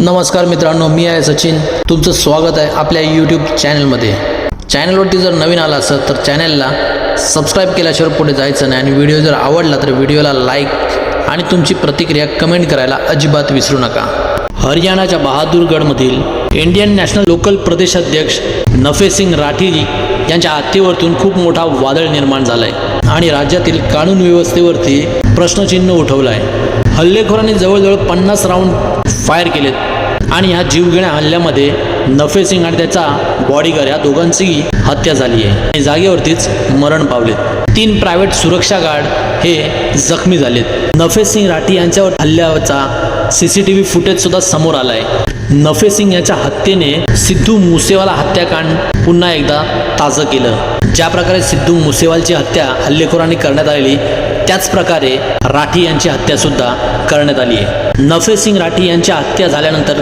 नमस्कार मित्रांनो मी आहे सचिन. तुमचं स्वागत आहे आपल्या यूट्यूब चॅनलमध्ये चॅनलवरती जर नवीन आला असेल तर चॅनलला सबस्क्राईब केल्याशिवाय पुढे जायचं नाही. आणि व्हिडिओ जर आवडला तर व्हिडिओला लाईक आणि तुमची प्रतिक्रिया कमेंट करायला अजिबात विसरू नका. हरियाणाच्या बहादूरगडमधील इंडियन नॅशनल लोकल प्रदेशाध्यक्ष नफेसिंग राठीजी यांच्या हत्येवरतून खूप मोठा वादळ निर्माण झाला आहे आणि राज्यातील कानून व्यवस्थेवरती प्रश्नचिन्ह उठवलं आहे हल्लेखोरांनी जवळजवळ पन्नास राऊंड फायर केलेत. आणि ह्या जीवघेण्या हल्ल्यामध्ये नफे सिंग आणि त्याचा बॉडीगार्ड या दोघांचीही हत्या झाली आहे. आणि जागेवरतीच मरण पावलेत. तीन प्रायव्हेट सुरक्षा गार्ड हे जखमी झालेत. नफे सिंग राठी यांच्यावर हल्ल्याचा C C T V footage सुद्धा समोर आलाय. नफे सिंग याच्या हत्येने सिद्धू मुसेवाला हत्याकांड पुन्हा एकदा ताजं केलं. ज्या प्रकारे सिद्धू मुसेवालची हत्या हल्लेखोरांनी करण्यात आलेली त्याच प्रकारे राठी यांची हत्या सुद्धा करण्यात आली आहे. नफे सिंग राठी यांच्या हत्या झाल्यानंतर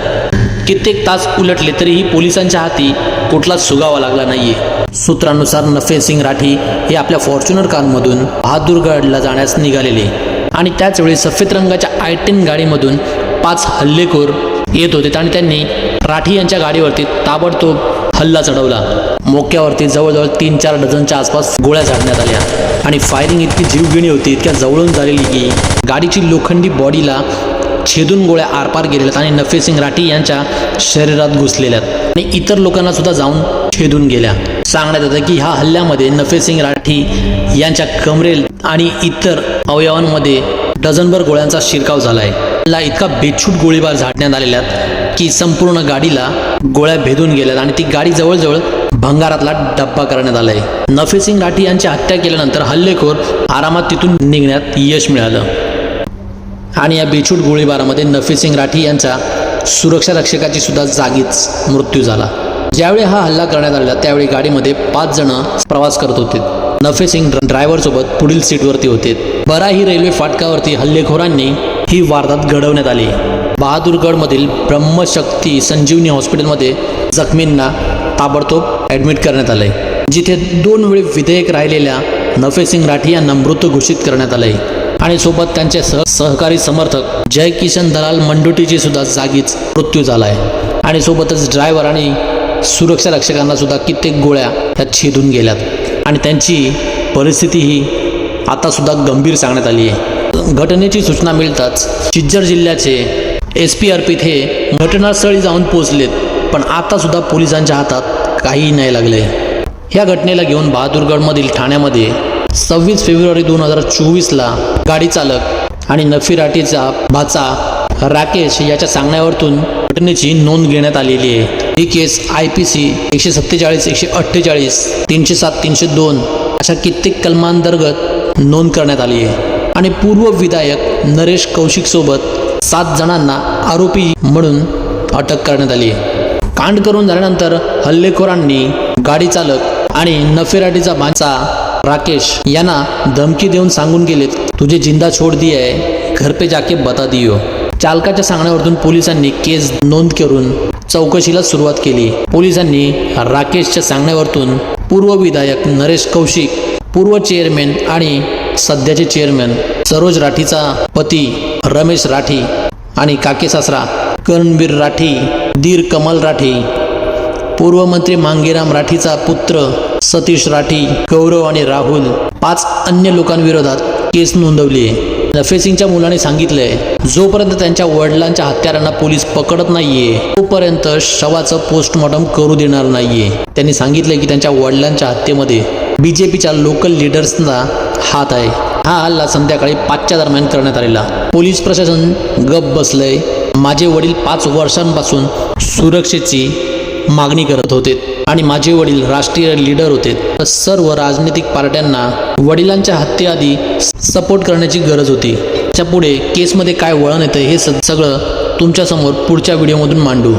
कित्येक तास उलटले तरीही पोलिसांच्या हाती कुठलाच सुगावा लागला नाहीये. सूत्रानुसार नफे सिंग राठी हे आपल्या फॉर्च्युनर कारमधून बहादूरगडला जाण्यास निघालेले. आणि त्याचवेळी सफेद रंगाच्या आय टेन गाडीमधून पाच हल्लेखोर येत होते आणि त्यांनी राठी यांच्या गाडीवरती ताबडतोब हल्ला चढवला. मोक्यावरती जवळजवळ तीन चार डझनच्या आसपास गोळ्या झाडण्यात आल्या. आणि फायरिंग इतकी जीवघेणी होती इतक्या जवळून झालेली की गाडीची लोखंडी बॉडीला छेदून गोळ्या आरपार गेलेल्या आणि नफे सिंग राठी यांच्या शरीरात घुसलेल्या आणि इतर लोकांना सुद्धा जाऊन छेदून गेल्या. सांगण्यात येतं की ह्या हल्ल्यामध्ये नफे सिंग राठी यांच्या कमरेल आणि इतर अवयवांमध्ये डझनभर गोळ्यांचा शिरकाव झाला आहे इतका बेछूट गोळीबार झाडण्यात आलेल्यात की संपूर्ण गाडीला गोळ्या भेदून गेल्यात आणि ती गाडी जवळजवळ भंगारातला डब्बा करण्यात आलाय. आहे सिंग राठी यांची हत्या केल्यानंतर हल्लेखोर आरामात तिथून निघण्यात यश मिळालं. आणि या बेछूट गोळीबारामध्ये नफेसिंग राठी यांचा सुरक्षा रक्षकाची सुद्धा जागीच मृत्यू झाला. ज्यावेळी हा हल्ला करण्यात आला त्यावेळी गाडीमध्ये पाच जण प्रवास करत होते. नफे सिंग ड्रायव्हर सोबत पुढील सीटवरती होते. बराही रेल्वे फाटकावरती हल्लेखोरांनी ही वारदात घडवण्यात आली. बहादूरगडमधील ब्रह्मशक्ती संजीवनी हॉस्पिटलमध्ये जखमींना ताबडतोब ॲडमिट करण्यात आलंय. जिथे दोन वेळी विधेयक राहिलेल्या नफेसिंग राठी यांना मृत घोषित करण्यात आलंय. आणि सोबत त्यांचे सह सहकारी समर्थक जय किशन दलाल मंडुटीची सुद्धा जागीच मृत्यू झाला आहे आणि सोबतच ड्रायव्हर आणि सुरक्षा रक्षकांना सुद्धा कित्येक गोळ्या त्यात छेदून गेल्यात. आणि त्यांची परिस्थिती ही आता सुद्धा गंभीर सांगण्यात आली आहे घटनेची सूचना मिळताच चिज्जर जिल्ह्याचे एस पी अर्पित हे घटनास्थळी जाऊन पोचलेत पण आतासुद्धा पोलिसांच्या हातात काहीही नाही लागले ह्या घटनेला घेऊन बहादूरगडमधील ठाण्यामध्ये सव्वीस फेब्रुवारी दोन हजार चोवीसला गाडी चालक आणि नफिराटीचा भाचा राकेश याच्या सांगण्यावरतून घटनेची नोंद घेण्यात आलेली आहे. ही केस आय पी सी एकशे सत्तेचाळीस एकशे अठ्ठेचाळीस तीनशे सात तीनशे दोन अशा कित्येक कलमांतर्गत नोंद करण्यात आली आहे. आणि पूर्व विधायक नरेश कौशिकसोबत सात जणांना आरोपी म्हणून अटक करण्यात आली. कांड करून झाल्यानंतर हल्लेखोरांनी गाडी चालक आणि नफेराटीचा माणसा राकेश यांना धमकी देऊन सांगून गेलेत तुझे जिंदा छोड दि आहे घर पे जाके बता दियो. चालकाच्या सांगण्यावरून पोलिसांनी केस नोंद करून चौकशीला सुरुवात केली. पोलिसांनी राकेशच्या सांगण्यावरतून पूर्व विधायक नरेश कौशिक पूर्व चेअरमॅन आणि सध्याचे चेअरमॅन सरोज राठीचा पती रमेश राठी आणि काके सासरा राठी दीर कमल राठी. पूर्व मंत्री मांगेराम राठीचा पुत्र सतीश राठी गौरव आणि राहुल पाच अन्य लोकांविरोधात केस नोंदवली आहे. नफे सिंगच्या मुलाने सांगितलंय जोपर्यंत त्यांच्या वडिलांच्या हत्यारांना पोलीस पकडत नाहीये तोपर्यंत शवाचं पोस्टमॉर्टम करू देणार नाहीये. त्यांनी सांगितलंय की त्यांच्या वडिलांच्या हत्येमध्ये बीजेपीच्या लोकल लिडर्सचा हात आहे. हा हल्ला संध्याकाळी पाचच्या दरम्यान करण्यात आलेला. पोलीस प्रशासन गप बसलंय. माझे वडील पाच वर्षांपासून सुरक्षेची मागणी करत होते आणि माझे वडील राष्ट्रीय लीडर होते. तर सर्व राजनैतिक पार्ट्यांना वडिलांच्या हत्येआधी सपोर्ट करण्याची गरज होती. त्याच्या पुढे केसमध्ये काय वळण येतं हे स- सगळं तुमच्यासमोर पुढच्या व्हिडिओमधून मांडू.